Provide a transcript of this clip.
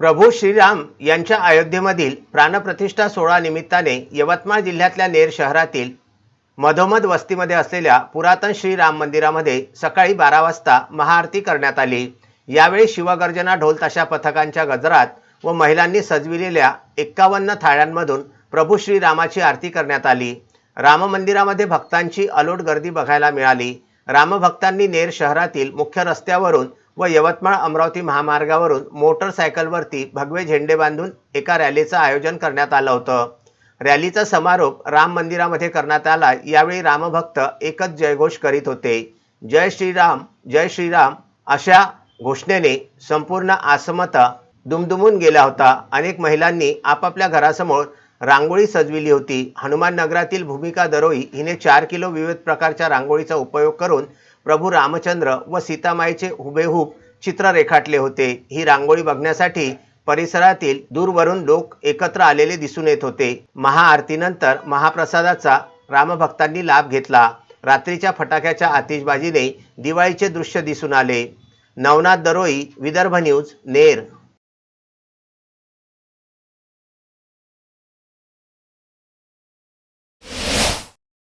प्रभू श्रीराम यांच्या अयोध्येमधील प्राणप्रतिष्ठा सोहळा निमित्ताने यवतमाळ जिल्ह्यातल्या नेर शहरातील मधोमध वस्तीमध्ये असलेल्या पुरातन श्रीराम मंदिरामध्ये सकाळी बारा वाजता महाआरती करण्यात आली. यावेळी शिवगर्जना ढोलताशा पथकांच्या गजरात व महिलांनी सजविलेल्या एक्कावन्न थाळ्यांमधून प्रभू श्रीरामाची आरती करण्यात आली. राम मंदिरामध्ये भक्तांची अलोट गर्दी बघायला मिळाली. रामभक्तांनी नेर शहरातील मुख्य रस्त्यावरून व यवतमाळ अमरावती महामार्गावरून मोटरसायकलवरती भगवे झेंडे बांधून एका रॅलीचं आयोजन करण्यात आलं होतं. रॅलीचा समारोप राम मंदिरामध्ये करण्यात आला. यावेळी रामभक्त एकच जयघोष करीत होते. जय श्रीराम जय श्रीराम अशा घोषणेने संपूर्ण आसमता दुमदुमून गेला होता. अनेक महिलांनी आपापल्या घरासमोर रांगोळी सजविली होती. हनुमान नगरातील भूमिका दरोई हिने चार किलो विविध प्रकारच्या रांगोळीचा उपयोग करून प्रभू रामचंद्र व सीतामाईचे हुबेहूब चित्र रेखाटले होते. ही रांगोळी बघण्यासाठी परिसरातील दूरवरून लोक एकत्र आलेले दिसून येत होते. महाआरतीनंतर महाप्रसादाचा रामभक्तांनी लाभ घेतला. रात्रीच्या फटाक्याच्या आतिषबाजीने दिवाळीचे दृश्य दिसून आले. नवनाथ दरोई विदर्भ न्यूज नेर